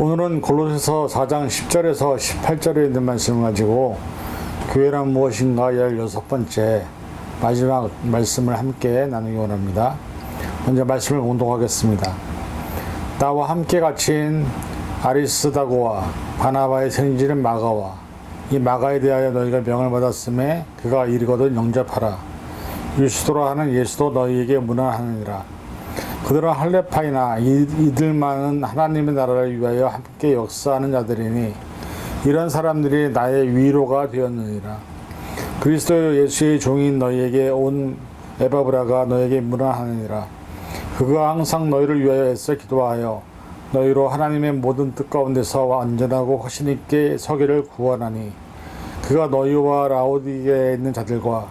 오늘은 골로새서 4장 10절에서 18절에 있는 말씀을 가지고 교회란 무엇인가 16번째 마지막 말씀을 함께 나누기 원합니다. 먼저 말씀을 공독하겠습니다. 나와 함께 갇힌 아리스다고와 바나바의 생지는 마가와 이 마가에 대하여 너희가 명을 받았음에 그가 이르거든 영접하라. 유스도라 하는 예수도 너희에게 문안하느니라. 그들은 할레파이나 이- 이들만은 하나님의 나라를 위하여 함께 역사하는 자들이니 이런 사람들이 나의 위로가 되었느니라. 그리스도 예수의 종인 너희에게 온 에바브라가 너에게 문안하느니라. 그가 항상 너희를 위하여 애써 기도하여 너희로 하나님의 모든 뜻 가운데서 안전하고 확신 있게 서기를 구원하니 그가 너희와 라오디게에 있는 자들과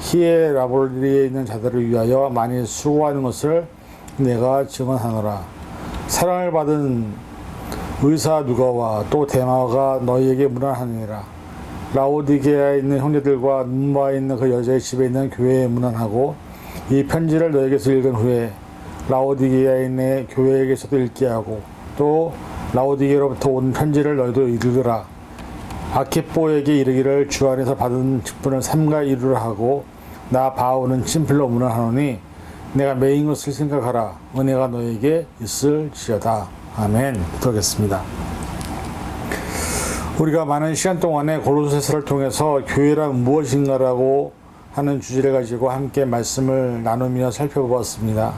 히에라볼리에 있는 자들을 위하여 많이 수고하는 것을 내가 증언하노라. 사랑을 받은 의사 누가와 또 대마가 너희에게 문안하느니라. 라오디게아에 있는 형제들과 눈바에 있는 그 여자의 집에 있는 교회에 문안하고 이 편지를 너에게서 읽은 후에 라오디게아에 있는 교회에게서도 읽게 하고 또 라오디게로부터 온 편지를 너희도 읽으라. 아키뽀에게 이르기를 주 안에서 받은 직분을 삼가 이루라 하고 나 바오는 친필로 문안하노니 내가 메인 것을 생각하라. 은혜가 너에게 있을지어다. 아멘. 기도하겠습니다. 우리가 많은 시간 동안에 골로새서를 통해서 교회란 무엇인가라고 하는 주제를 가지고 함께 말씀을 나누며 살펴보았습니다.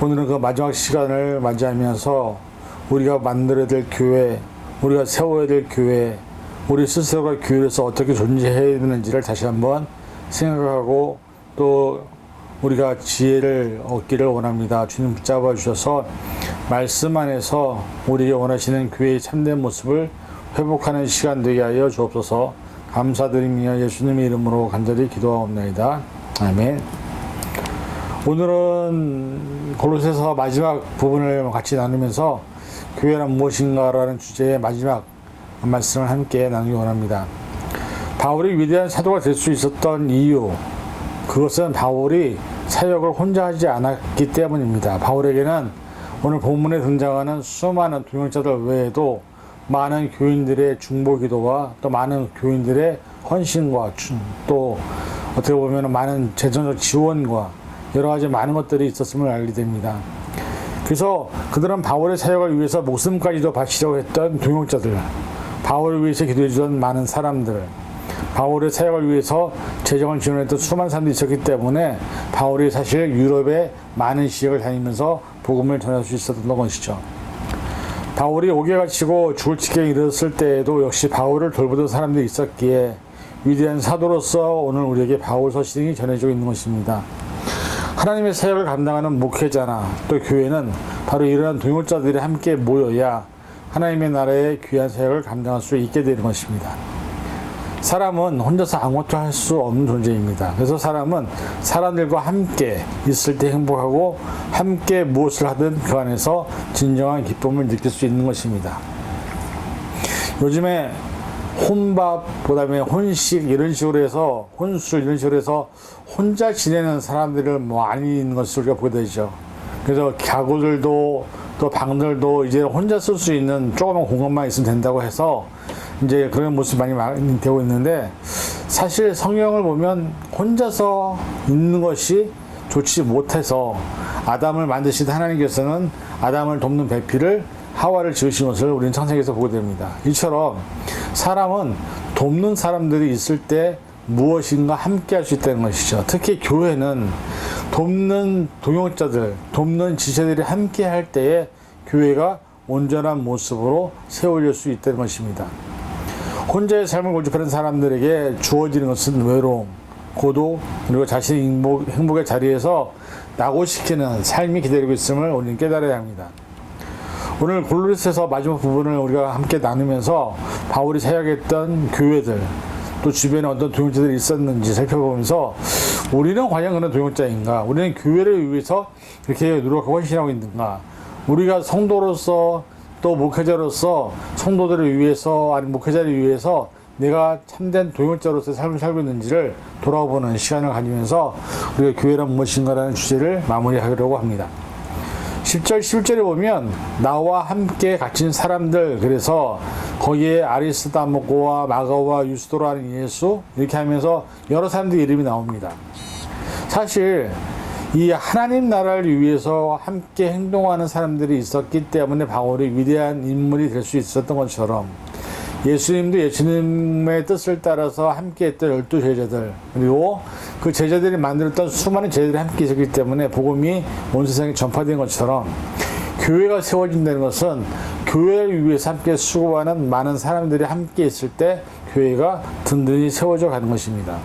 오늘은 그 마지막 시간을 맞이하면서 우리가 만들어야 될 교회 우리가 세워야 될 교회 우리 스스로가 교회에서 어떻게 존재해야 되는지를 다시 한번 생각하고 또 우리가 지혜를 얻기를 원합니다. 주님 붙잡아 주셔서 말씀 안에서 우리에게 원하시는 교회의 참된 모습을 회복하는 시간 되게 하여 주옵소서 감사드리며 예수님의 이름으로 간절히 기도하옵나이다. 아멘. 오늘은 골로새서 마지막 부분을 같이 나누면서 교회란 무엇인가라는 주제의 마지막 말씀을 함께 나누기 원합니다. 바울이 위대한 사도가 될 수 있었던 이유, 그것은 바울이 사역을 혼자 하지 않았기 때문입니다. 바울에게는 오늘 본문에 등장하는 수많은 동역자들 외에도 많은 교인들의 중보 기도와 또 많은 교인들의 헌신과 주- 또 어떻게 보면 많은 재정적 지원과 여러 가지 많은 것들이 있었음을 알게 됩니다. 그래서 그들은 바울의 사역을 위해서 목숨까지도 바치려고 했던 동역자들, 바울을 위해서 기도해 주던 많은 사람들, 바울의 사역을 위해서 재정을 지원했던 수많은 사람들이 있었기 때문에 바울이 사실 유럽의 많은 지역을 다니면서 복음을 전할 수 있었던 것이죠. 바울이 옥에 갇히고 죽을 지경에 이르렀을 때에도 역시 바울을 돌보던 사람들이 있었기에 위대한 사도로서 오늘 우리에게 바울 서신이 전해지고 있는 것입니다. 하나님의 사역을 감당하는 목회자나 또 교회는 바로 이러한 동역자들이 함께 모여야 하나님의 나라의 귀한 사역을 감당할 수 있게 되는 것입니다. 사람은 혼자서 아무것도 할 수 없는 존재입니다. 그래서 사람은 사람들과 함께 있을 때 행복하고 함께 무엇을 하든 그 안에서 진정한 기쁨을 느낄 수 있는 것입니다. 요즘에 혼밥, 그 다음에 혼식 이런 식으로 해서 혼술 이런 식으로 해서 혼자 지내는 사람들을 많이 있는 것을 우리가 보게 되죠. 그래서 가구들도 또 방들도 이제 혼자 쓸 수 있는 조그만 공간만 있으면 된다고 해서 이제 그런 많이 많이 되고 있는데 사실 성경을 보면 혼자서 있는 것이 좋지 못해서 아담을 만드신 하나님께서는 아담을 돕는 배필을 하와를 지으신 것을 우리는 창세기에서 보게 됩니다. 이처럼 사람은 돕는 사람들이 있을 때 무엇인가 함께 할 수 있다는 것이죠. 특히 교회는 돕는 동역자들, 돕는 지체들이 함께 할 때에 교회가 온전한 모습으로 세워질 수 있다는 것입니다. 혼자의 삶을 고집하는 사람들에게 주어지는 것은 외로움, 고독, 그리고 자신의 행복, 행복의 자리에서 낙오시키는 삶이 기다리고 있음을 우리는 깨달아야 합니다. 오늘 골로새서 마지막 부분을 우리가 함께 나누면서 바울이 사역했던 교회들 또 주변에 어떤 동역자들이 있었는지 살펴보면서 우리는 과연 그런 동역자인가? 우리는 교회를 위해서 이렇게 노력하고 헌신하고 있는가? 우리가 성도로서 또 목회자로서 성도들을 위해서 아니 목회자를 위해서 내가 참된 동역자로서의 삶을 살고 있는지를 돌아보는 시간을 가지면서 우리가 교회란 무엇인가라는 주제를 마무리하려고 합니다. 10절 11절에 보면 나와 함께 갇힌 사람들 그래서 거기에 아리스다모고와 마가와 유스도라는 예수 이렇게 하면서 여러 사람들 이름이 나옵니다. 사실 이 하나님 나라를 위해서 함께 행동하는 사람들이 있었기 때문에 바울이 위대한 인물이 될 수 있었던 것처럼 예수님도 예수님의 뜻을 따라서 함께 했던 열두 제자들 그리고 그 제자들이 만들었던 수많은 제자들이 함께 있었기 때문에 복음이 온 세상에 전파된 것처럼 교회가 세워진다는 것은 교회를 위해서 함께 수고하는 많은 사람들이 함께 있을 때 교회가 든든히 세워져 가는 것입니다.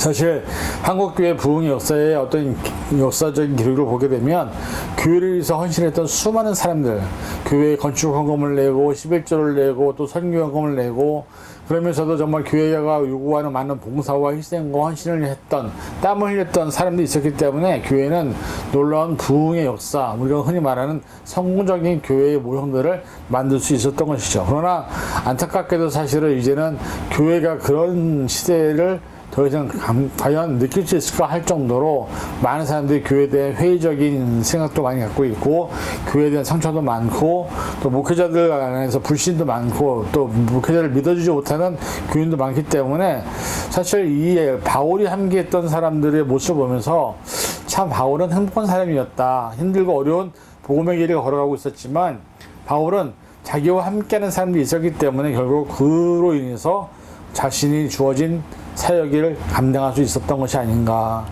사실 한국교회 부흥 역사의 어떤 역사적인 기록을 보게 되면 교회를 위해서 헌신했던 수많은 사람들 교회 건축 헌금을 내고 11조를 내고 또 선교 헌금을 내고 그러면서도 정말 교회가 요구하는 많은 봉사와 희생과 헌신을 했던 땀을 흘렸던 사람들이 있었기 때문에 교회는 놀라운 부흥의 역사 우리가 흔히 말하는 성공적인 교회의 모형들을 만들 수 있었던 것이죠. 그러나 안타깝게도 사실은 이제는 교회가 그런 시대를 더 이상 감- 과연 느낄 수 있을까 할 정도로 많은 사람들이 교회에 대한 회의적인 생각도 많이 갖고 있고 교회에 대한 상처도 많고 또 목회자들 안에서 불신도 많고 또 목회자를 믿어주지 못하는 교인도 많기 때문에 사실 이 바울이 함께했던 사람들의 모습을 보면서 참 바울은 행복한 사람이었다. 힘들고 어려운 복음의 길을 걸어가고 있었지만 바울은 자기와 함께하는 사람들이 있었기 때문에 결국 그로 인해서 자신이 주어진 사역을 감당할 수 있었던 것이 아닌가.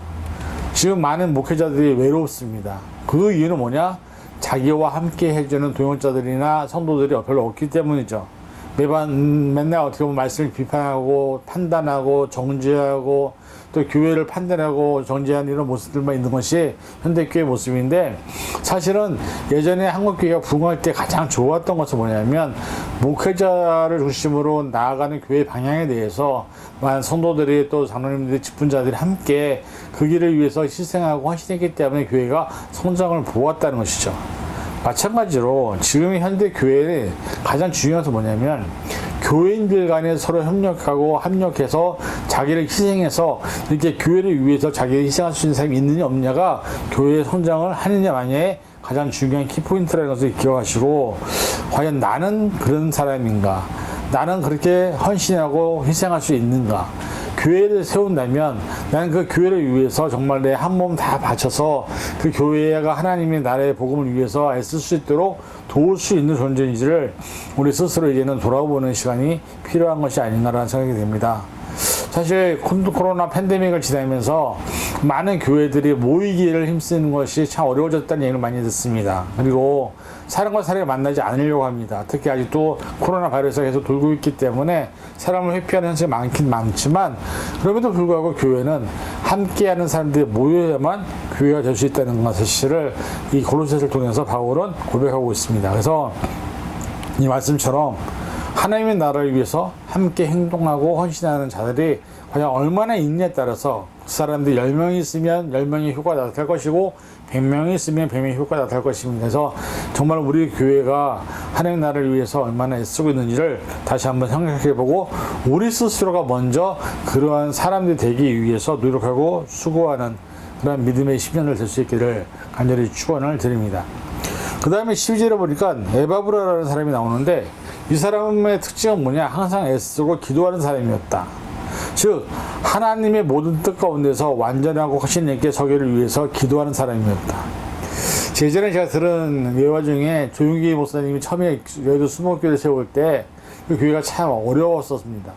지금 많은 목회자들이 외롭습니다. 그 이유는 뭐냐? 자기와 함께 해주는 동역자들이나 성도들이 별로 없기 때문이죠. 매번 맨날 어떻게 보면 말씀을 비판하고 판단하고 정죄하고 또 교회를 판단하고 정죄하는 이런 모습들만 있는 것이 현대교회 모습인데 사실은 예전에 한국교회가 부흥할 때 가장 좋았던 것은 뭐냐면 목회자를 중심으로 나아가는 교회 방향에 대해서 많은 성도들이 또 장로님들이 직분자들이 함께 그 길을 위해서 희생하고 헌신했기 때문에 교회가 성장을 보았다는 것이죠. 마찬가지로 지금 현대 교회의 가장 중요한 것은 뭐냐면 교인들 간에 서로 협력하고 합력해서 자기를 희생해서 이렇게 교회를 위해서 자기를 희생할 수 있는 사람이 있느냐 없느냐가 교회의 성장을 하느냐 마냐의 가장 중요한 키포인트라는 것을 기억하시고 과연 나는 그런 사람인가? 나는 그렇게 헌신하고 희생할 수 있는가 교회를 세운다면 나는 그 교회를 위해서 정말 내 한 몸 다 바쳐서 그 교회가 하나님의 나라의 복음을 위해서 애쓸 수 있도록 도울 수 있는 존재인지를 우리 스스로 이제는 돌아보는 시간이 필요한 것이 아닌가라는 생각이 듭니다. 사실 콘- 코로나 팬데믹을 지나면서 많은 교회들이 모이기를 힘쓰는 것이 참 어려워졌다는 얘기를 많이 듣습니다. 그리고 사람과 사람을 만나지 않으려고 합니다. 특히 아직도 코로나 바이러스가 계속 돌고 있기 때문에 사람을 회피하는 현상이 많긴 많지만 그럼에도 불구하고 교회는 함께하는 사람들이 모여야만 교회가 될 수 있다는 것 사실을 이 골로새를 통해서 바울은 고백하고 있습니다. 그래서 이 말씀처럼 하나님의 나라를 위해서 함께 행동하고 헌신하는 자들이 과연 얼마나 있냐에 따라서 그 사람들이 10명이 있으면 10명의 효과가 나타날 것이고 100명이 있으면 100명의 효과가 나타날 것입니다. 그래서 정말 우리 교회가 하나님의 나라를 위해서 얼마나 애쓰고 있는지를 다시 한번 생각해보고 우리 스스로가 먼저 그러한 사람들이 되기 위해서 노력하고 수고하는 그런 믿음의 10년을 될 수 있기를 간절히 축원을 드립니다. 그 다음에 12절에 보니까 에바브라라는 사람이 나오는데 이 사람의 특징은 뭐냐? 항상 애쓰고 기도하는 사람이었다. 즉 하나님의 모든 뜻 가운데서 완전하고 하신 있게 서기를 위해서 기도하는 사람이었다. 예전에 제가 들은 예화 중에 조용기 목사님이 처음에 여의도 수목교를 세울 때 그 교회가 참 어려웠었습니다.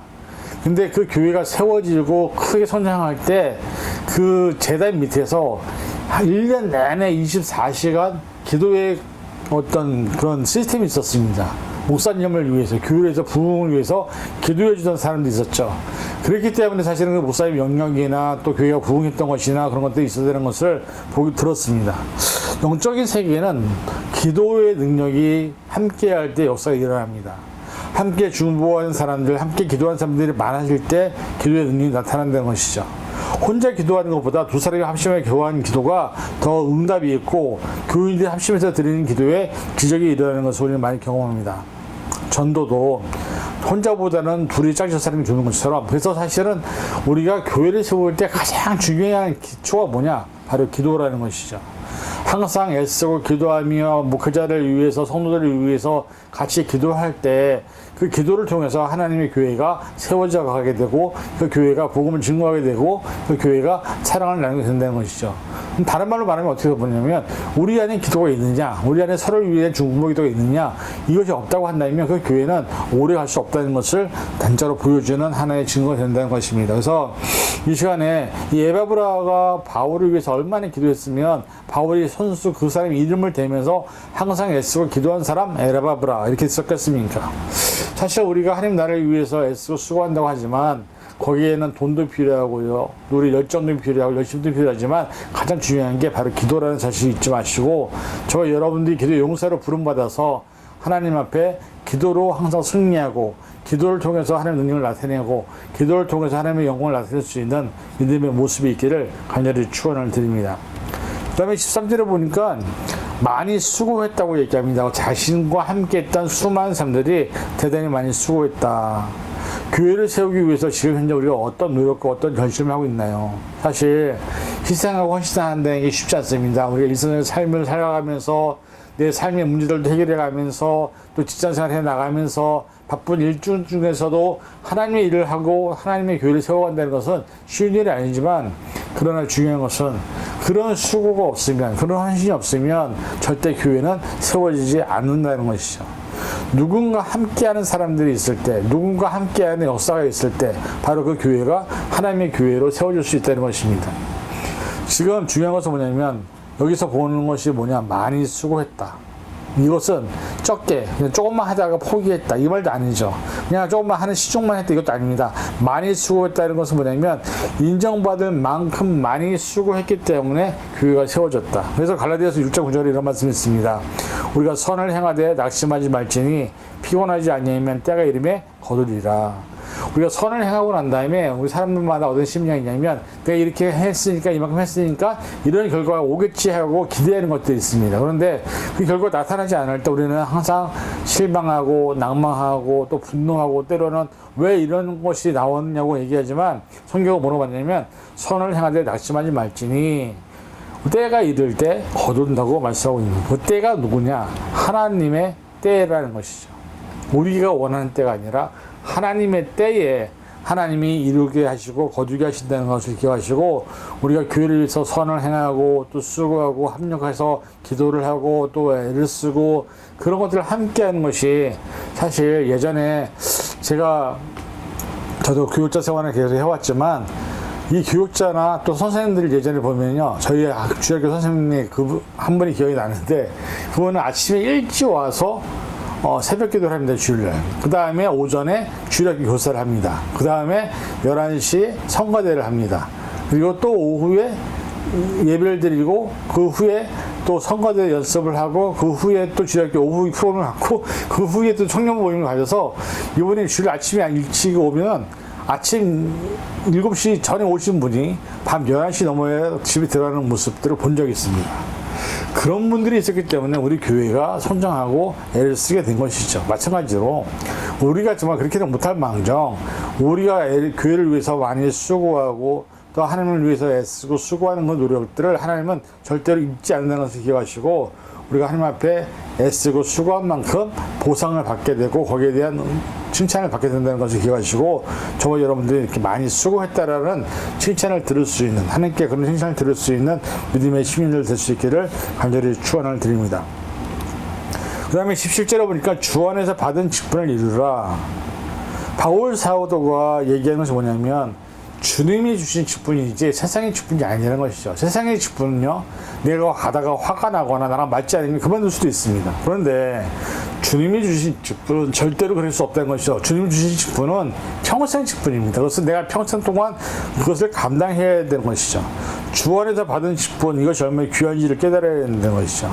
근데 그 교회가 세워지고 크게 성장할 때 그 재단 밑에서 한 1년 내내 24시간 기도의 어떤 그런 시스템이 있었습니다. 목사님을 위해서, 교회를 위해서, 부흥을 위해서 기도해 주던 사람도 있었죠. 그렇기 때문에 사실은 그 목사님 영역이나 또 교회가 부흥했던 것이나 그런 것들이 있어야 되는 것을 보기 들었습니다. 영적인 세계는 기도의 능력이 함께 할 때 역사가 일어납니다. 함께 중보하는 사람들, 함께 기도하는 사람들이 많아질 때 기도의 능력이 나타난다는 것이죠. 혼자 기도하는 것보다 두 사람이 합심해 교환 기도가 더 응답이 있고 교인들이 합심해서 드리는 기도에 기적이 일어나는 것을 우리는 많이 경험합니다. 전도도 혼자보다는 둘이 짝짓 사람이 주는 것처럼 그래서 사실은 우리가 교회를 세울 때 가장 중요한 기초가 뭐냐 바로 기도라는 것이죠. 항상 애쓰고 기도하며 목회자를 위해서 성도들을 위해서 같이 기도할 때 그 기도를 통해서 하나님의 교회가 세워져 가게 되고 그 교회가 복음을 증거하게 되고 그 교회가 사랑을 나누게 된다는 것이죠. 다른 말로 말하면 어떻게 보냐면 우리 안에 기도가 있느냐, 우리 안에 서로를 위해 중보 기도가 있느냐 이것이 없다고 한다면 그 교회는 오래 갈 수 없다는 것을 단자로 보여주는 하나의 증거가 된다는 것입니다. 그래서 이 시간에 이 에바브라가 바울을 위해서 얼마나 기도했으면 바울이 선수 그 사람 이름을 대면서 항상 애쓰고 기도한 사람 에바브라 이렇게 썼겠습니까? 사실 우리가 하나님 나라를 위해서 애쓰고 수고한다고 하지만 거기에는 돈도 필요하고요. 우리 열정도 필요하고 열심도 필요하지만 가장 중요한 게 바로 기도라는 사실을 잊지 마시고 저 여러분들이 기도 용사로 부름받아서 하나님 앞에 기도로 항상 승리하고 기도를 통해서 하나님의 능력을 나타내고 기도를 통해서 하나님의 영광을 나타낼 수 있는 믿음의 모습이 있기를 간절히 축원을 드립니다. 그 다음에 13절에 보니까 많이 수고했다고 얘기합니다. 자신과 함께 했던 수많은 사람들이 대단히 많이 수고했다. 교회를 세우기 위해서 지금 현재 우리가 어떤 노력과 어떤 결심을 하고 있나요? 사실 희생하고 헌신한다는 게 쉽지 않습니다. 우리가 일선의 삶을 살아가면서 내 삶의 문제들도 해결해 가면서 또 직장생활 해 나가면서 바쁜 일주 중에서도 하나님의 일을 하고 하나님의 교회를 세워간다는 것은 쉬운 일이 아니지만 그러나 중요한 것은 그런 수고가 없으면 그런 헌신이 없으면 절대 교회는 세워지지 않는다는 것이죠. 누군가 함께하는 사람들이 있을 때, 누군가 함께하는 역사가 있을 때, 바로 그 교회가 하나님의 교회로 세워질 수 있다는 것입니다. 지금 중요한 것은 뭐냐면 여기서 보는 것이 뭐냐 많이 수고했다. 이것은 적게 조금만 하다가 포기했다 이 말도 아니죠. 그냥 조금만 하는 시종만 했다 이것도 아닙니다. 많이 수고했다는 것은 뭐냐면 인정받을 만큼 많이 수고했기 때문에 교회가 세워졌다. 그래서 갈라디아서 6장 9절에 이런 말씀이 있습니다. 우리가 선을 행하되 낙심하지 말지니 피곤하지 아니하면 때가 이름에 거두리라. 우리가 선을 행하고 난 다음에 우리 사람들마다 어떤 심리가 있냐면 내가 이렇게 했으니까 이만큼 했으니까 이런 결과가 오겠지 하고 기대하는 것들이 있습니다. 그런데 그 결과가 나타나지 않을 때 우리는 항상 실망하고 낭망하고 또 분노하고 때로는 왜 이런 것이 나왔냐고 얘기하지만 성경은 뭐라고 하냐면 선을 행하되 낙심하지 말지니 때가 이를 때 거둔다고 말씀하고 있는 그 때가 누구냐 하나님의 때라는 것이죠. 우리가 원하는 때가 아니라 하나님의 때에 하나님이 이루게 하시고 거두게 하신다는 것을 기억하시고 우리가 교회를 위해서 선을 행하고 또 수고하고 합력해서 기도를 하고 또 애를 쓰고 그런 것들을 함께 하는 것이 사실 예전에 제가 저도 교육자 생활을 계속 해왔지만 이 교육자나 또 선생님들 예전에 보면요. 저희 주학교 선생님이 그한 분이 기억이 나는데 그분은 아침에 일찍 와서 어, 새벽 기도를 합니다, 주일날. 그 다음에 오전에 주일학교 교사를 합니다. 그 다음에 11시 성가대를 합니다. 그리고 또 오후에 예배를 드리고 그 후에 또 성가대 연습을 하고 그 후에 또 주일학교 오후 프로그램을 갖고 그 후에 또 청년 모임을 가져서 이분이 주일 아침에 일찍 오면 아침 7시 전에 오신 분이 밤 11시 넘어야 집에 들어가는 모습들을 본 적이 있습니다. 그런 분들이 있었기 때문에 우리 교회가 성장하고 애를 쓰게 된 것이죠. 마찬가지로 우리가 정말 그렇게는 못할 망정 우리가 애를, 교회를 위해서 많이 수고하고 또 하나님을 위해서 애쓰고 수고하는 그 노력들을 하나님은 절대로 잊지 않는다는 것을 기억하시고 우리가 하나님 앞에 애쓰고 수고한 만큼 보상을 받게 되고 거기에 대한 칭찬을 받게 된다는 것을 기억하시고 저와 여러분들이 이렇게 많이 수고했다라는 칭찬을 들을 수 있는 하나님께 그런 칭찬을 들을 수 있는 믿음의 시민들 될 수 있기를 간절히 축원을 드립니다. 그 다음에 17절에 보니까 주 안에서 받은 직분을 이루라. 바울 사도가 얘기하는 것이 뭐냐면 주님이 주신 직분이지 세상의 직분이 아니라는 것이죠. 세상의 직분은요, 내가 가다가 화가 나거나 나랑 맞지 않으면 그만둘 수도 있습니다. 그런데 주님이 주신 직분은 절대로 그럴 수 없다는 것이죠. 주님이 주신 직분은 평생 직분입니다. 그래서 내가 평생 동안 그것을 감당해야 되는 것이죠. 주 안에서 받은 직분, 이것이 얼마나 귀한지를 깨달아야 되는 것이죠.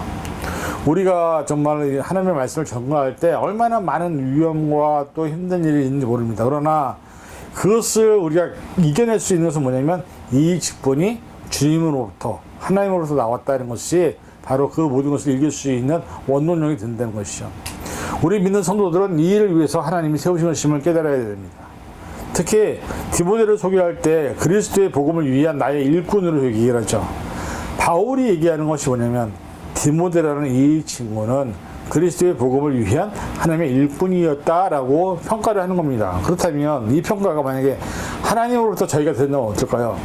우리가 정말 하나님의 말씀을 전가할 때 얼마나 많은 위험과 또 힘든 일이 있는지 모릅니다. 그러나 그것을 우리가 이겨낼 수 있는 것은 뭐냐면 이 직분이 주님으로부터 하나님으로부터 나왔다는 것이 바로 그 모든 것을 이길 수 있는 원론력이 된다는 것이죠. 우리 믿는 성도들은 이 일을 위해서 하나님이 세우신 것임을 깨달아야 됩니다. 특히 디모데를 소개할 때 그리스도의 복음을 위한 나의 일꾼으로 얘기를 하죠. 바울이 얘기하는 것이 뭐냐면 디모데라는 이 친구는 그리스도의 복음을 위한 하나님의 일꾼이었다라고 평가를 하는 겁니다. 그렇다면 이 평가가 만약에 하나님으로부터 저희가 된다면 어떨까요?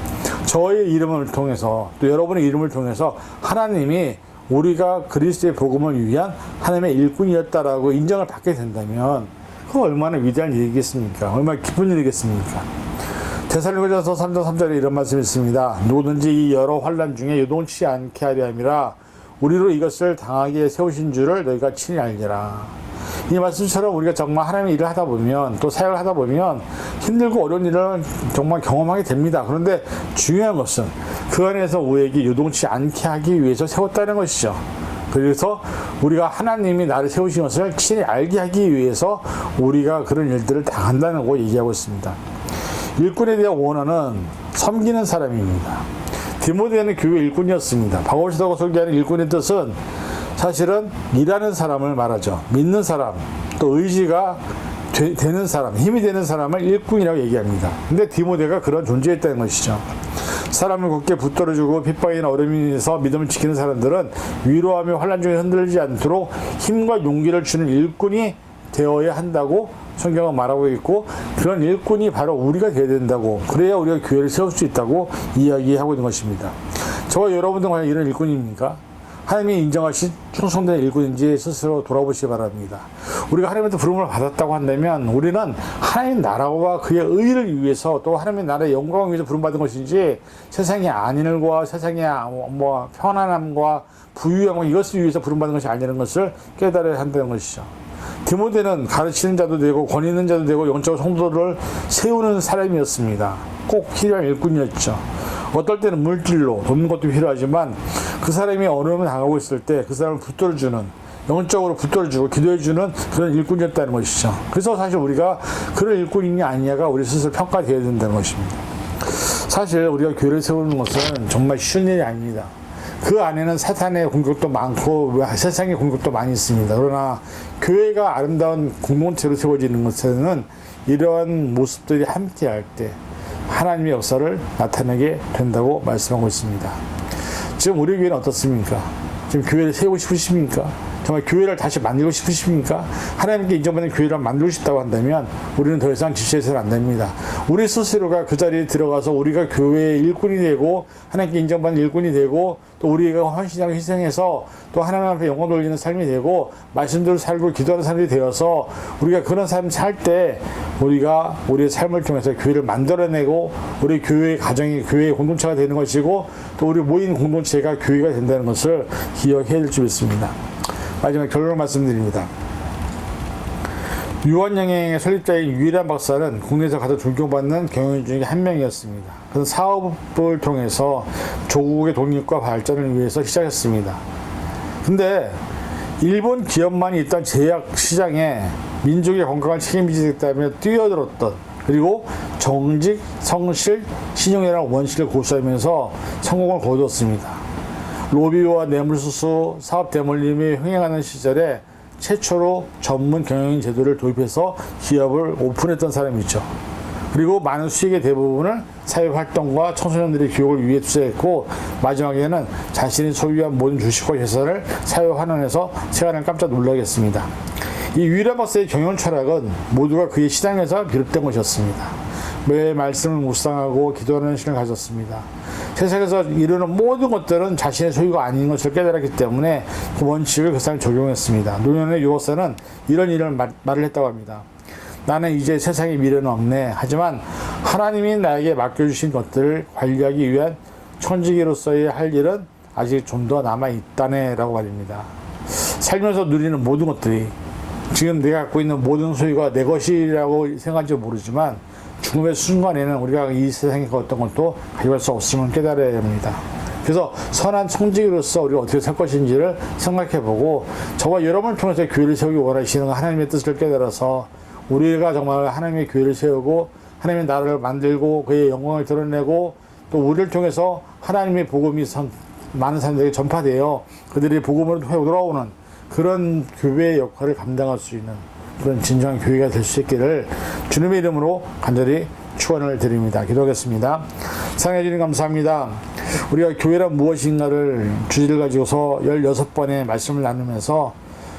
저의 이름을 통해서 또 여러분의 이름을 통해서 하나님이 우리가 그리스도의 복음을 위한 하나님의 일꾼이었다라고 인정을 받게 된다면 그 얼마나 위대한 일이겠습니까? 얼마나 기쁜 일이겠습니까? 데살로니가서 3장 3절에 이런 말씀이 있습니다. 누구든지 이 여러 환란 중에 요동치 않게 하려 함이라 우리로 이것을 당하게 세우신 줄을 너희가 친히 알리라. 이 말씀처럼 우리가 정말 하나님의 일을 하다 보면 또 사역을 하다 보면 힘들고 어려운 일을 정말 경험하게 됩니다. 그런데 중요한 것은 그 안에서 우리에게 요동치 않게 하기 위해서 세웠다는 것이죠. 그래서 우리가 하나님이 나를 세우신 것을 친히 알게 하기 위해서 우리가 그런 일들을 당한다는 거 얘기하고 있습니다. 일꾼에 대한 원어는 섬기는 사람입니다. 디모데는 교회 일꾼이었습니다. 바울시다고 소개하는 일꾼의 뜻은 사실은 일하는 사람을 말하죠. 믿는 사람, 또 의지가 되, 는 사람, 힘이 되는 사람을 일꾼이라고 얘기합니다. 근데 디모데가 그런 존재였다는 것이죠. 사람을 굳게 붙들어주고 핍박이나 어려움에서 믿음을 지키는 사람들은 위로하며 환란 중에 흔들리지 않도록 힘과 용기를 주는 일꾼이 되어야 한다고 성경은 말하고 있고 그런 일꾼이 바로 우리가 되어야 된다고 그래야 우리가 교회를 세울 수 있다고 이야기하고 있는 것입니다. 저와 여러분들 과연 이런 일꾼입니까? 하나님이 인정하신 충성된 일꾼인지 스스로 돌아보시기 바랍니다. 우리가 하나님한테 부름을 받았다고 한다면 우리는 하나님 나라와 그의 의를 위해서 또 하나님의 나라의 영광을 위해서 부름받은 것인지 세상의 안일과 세상의 뭐 편안함과 부유함과 이것을 위해서 부름받은 것이 아니라는 것을 깨달아야 한다는 것이죠. 디모데는 가르치는 자도 되고 권 있는 자도 되고 영적 성도를 세우는 사람이었습니다. 꼭 필요한 일꾼이었죠. 어떨 때는 물질로 돕는 것도 필요하지만 그 사람이 어려움을 당하고 있을 때 그 사람을 붙들어주는 영적으로 붙들어주고 기도해주는 그런 일꾼이었다는 것이죠. 그래서 사실 우리가 그런 일꾼이냐 아니냐가 우리 스스로 평가되어야 된다는 것입니다. 사실 우리가 교회를 세우는 것은 정말 쉬운 일이 아닙니다. 그 안에는 사탄의 공격도 많고 세상의 공격도 많이 있습니다. 그러나 교회가 아름다운 공동체로 세워지는 것에는 이러한 모습들이 함께할 때 하나님의 역사를 나타내게 된다고 말씀하고 있습니다. 지금 우리 교회는 어떻습니까? 지금 교회를 세우고 싶으십니까? 정말 교회를 다시 만들고 싶으십니까? 하나님께 인정받는 교회를 만들고 싶다고 한다면 우리는 더 이상 지체해서는 안 됩니다. 우리 스스로가 그 자리에 들어가서 우리가 교회의 일꾼이 되고 하나님께 인정받는 일꾼이 되고 또 우리가 헌신하고 희생해서 또 하나님 앞에 영광 돌리는 삶이 되고 말씀대로 살고 기도하는 삶이 되어서 우리가 그런 삶 살 때 우리가 우리의 삶을 통해서 교회를 만들어내고 우리 교회의 가정이 교회의 공동체가 되는 것이고 또 우리 모인 공동체가 교회가 된다는 것을 기억해야 될 줄 믿습니다. 마지막 결론 말씀드립니다. 유언영행의 설립자인 유일한 박사는 국내에서 가장 존경받는 경영 중에 한 명이었습니다. 그는 사업을 통해서 조국의 독립과 발전을 위해서 시작했습니다. 근데 일본 기업만이 있던 제약 시장에 민족의 건강을 책임지겠다며 뛰어들었던 그리고 정직, 성실, 신용이라는 원칙을 고수하면서 성공을 거두었습니다. 로비와 뇌물수수, 사업 대물림이 흥행하는 시절에 최초로 전문 경영인 제도를 도입해서 기업을 오픈했던 사람이죠. 그리고 많은 수익의 대부분을 사회활동과 청소년들의 교육을 위해 투자했고 마지막에는 자신이 소유한 모든 주식과 회사를 사회 환원해서 세간을 깜짝 놀라겠습니다. 이 유일한 박사의 경영 철학은 모두가 그의 시장에서 비롯된 것이었습니다. 매 말씀을 묵상하고 기도하는 시간을 가졌습니다. 세상에서 이루는 모든 것들은 자신의 소유가 아닌 것을 깨달았기 때문에 그 원칙을 그 사람이 적용했습니다. 노년의 유호사는 이런 일을 말, 말을 했다고 합니다. 나는 이제 세상에 미래는 없네. 하지만 하나님이 나에게 맡겨주신 것들을 관리하기 위한 천지기로서의 할 일은 아직 좀 더 남아있다네. 라고 말입니다. 살면서 누리는 모든 것들이 지금 내가 갖고 있는 모든 소유가 내 것이라고 생각할지 모르지만 죽음의 순간에는 우리가 이 세상에 어떤 것도 가져갈 수 없음을 깨달아야 합니다. 그래서 선한 청지기로서 우리가 어떻게 살 것인지를 생각해 보고 저와 여러분을 통해서 교회를 세우기 원하시는 하나님의 뜻을 깨달아서 우리가 정말 하나님의 교회를 세우고 하나님의 나라를 만들고 그의 영광을 드러내고 또 우리를 통해서 하나님의 복음이 많은 사람들에게 전파되어 그들이 복음으로 돌아오는 그런 교회의 역할을 감당할 수 있는 그런 진정한 교회가 될 수 있기를 주님의 이름으로 간절히 축원을 드립니다. 기도하겠습니다. 사랑해 주님 감사합니다. 우리가 교회란 무엇인가를 주제를 가지고서 16번의 말씀을 나누면서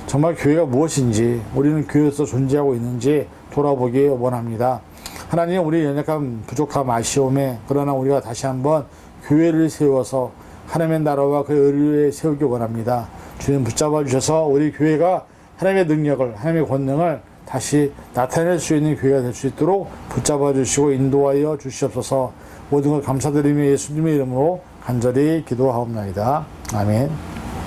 정말 교회가 무엇인지 우리는 교회에서 존재하고 있는지 돌아보기 원합니다. 하나님 우리 연약함, 부족함, 아쉬움에 그러나 우리가 다시 한번 교회를 세워서 하나님의 나라와 그 의를 세우기 원합니다. 주님 붙잡아 주셔서 우리 교회가 하나님의 능력을 하나님의 권능을 다시 나타낼 수 있는 교회가 될 수 있도록 붙잡아 주시고 인도하여 주시옵소서 모든 걸 감사드리며 예수님의 이름으로 간절히 기도하옵나이다. 아멘.